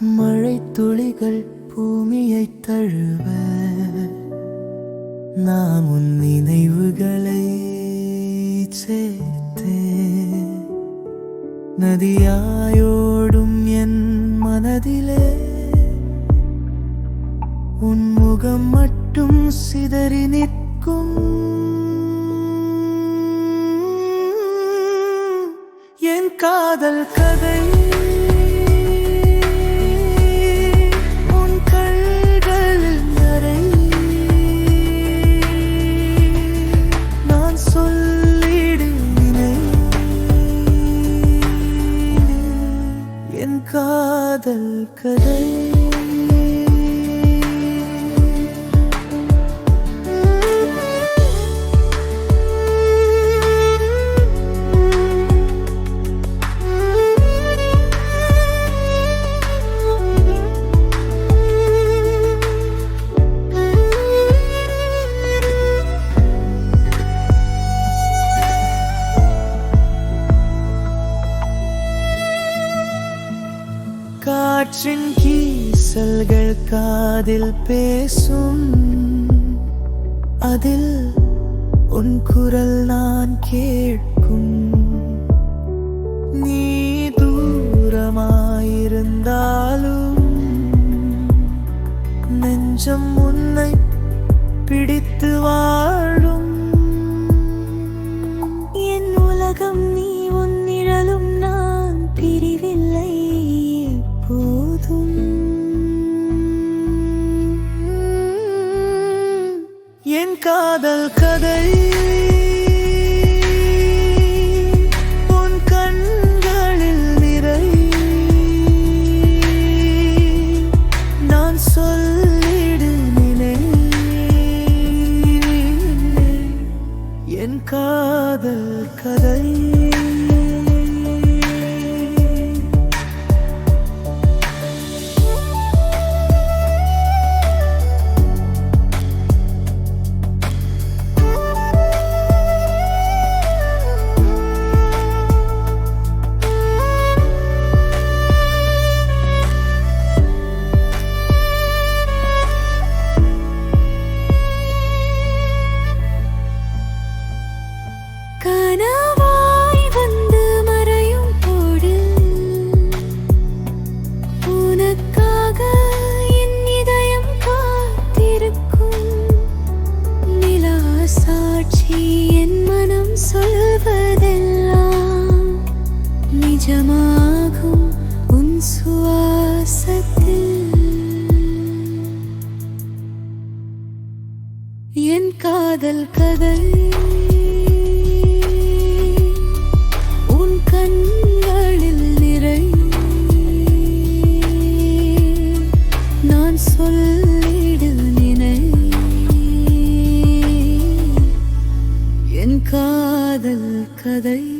மழை துளிகள் பூமியை தழுவ நான் உன் நினைவுகளை சேர்த்தேன் நதியாயோடும் என் மனதிலே உன் முகம் மட்டும் சிதறி நிற்கும். என் காதல் கதை காதல் கதை. காற்றின் கீசல்கள் காதில் பேசும். அதில் உன் குரல் நான் கேட்கும். நீ தூரமாயிருந்தாலும் நெஞ்சம் உன்னை பிடித்து வாழும். என் உலகம் நீ என் காதல் கதை. காதல் கதை உன் கண்களில் நிறை. நான் சொல்லிடு நினை. என் காதல் கதை.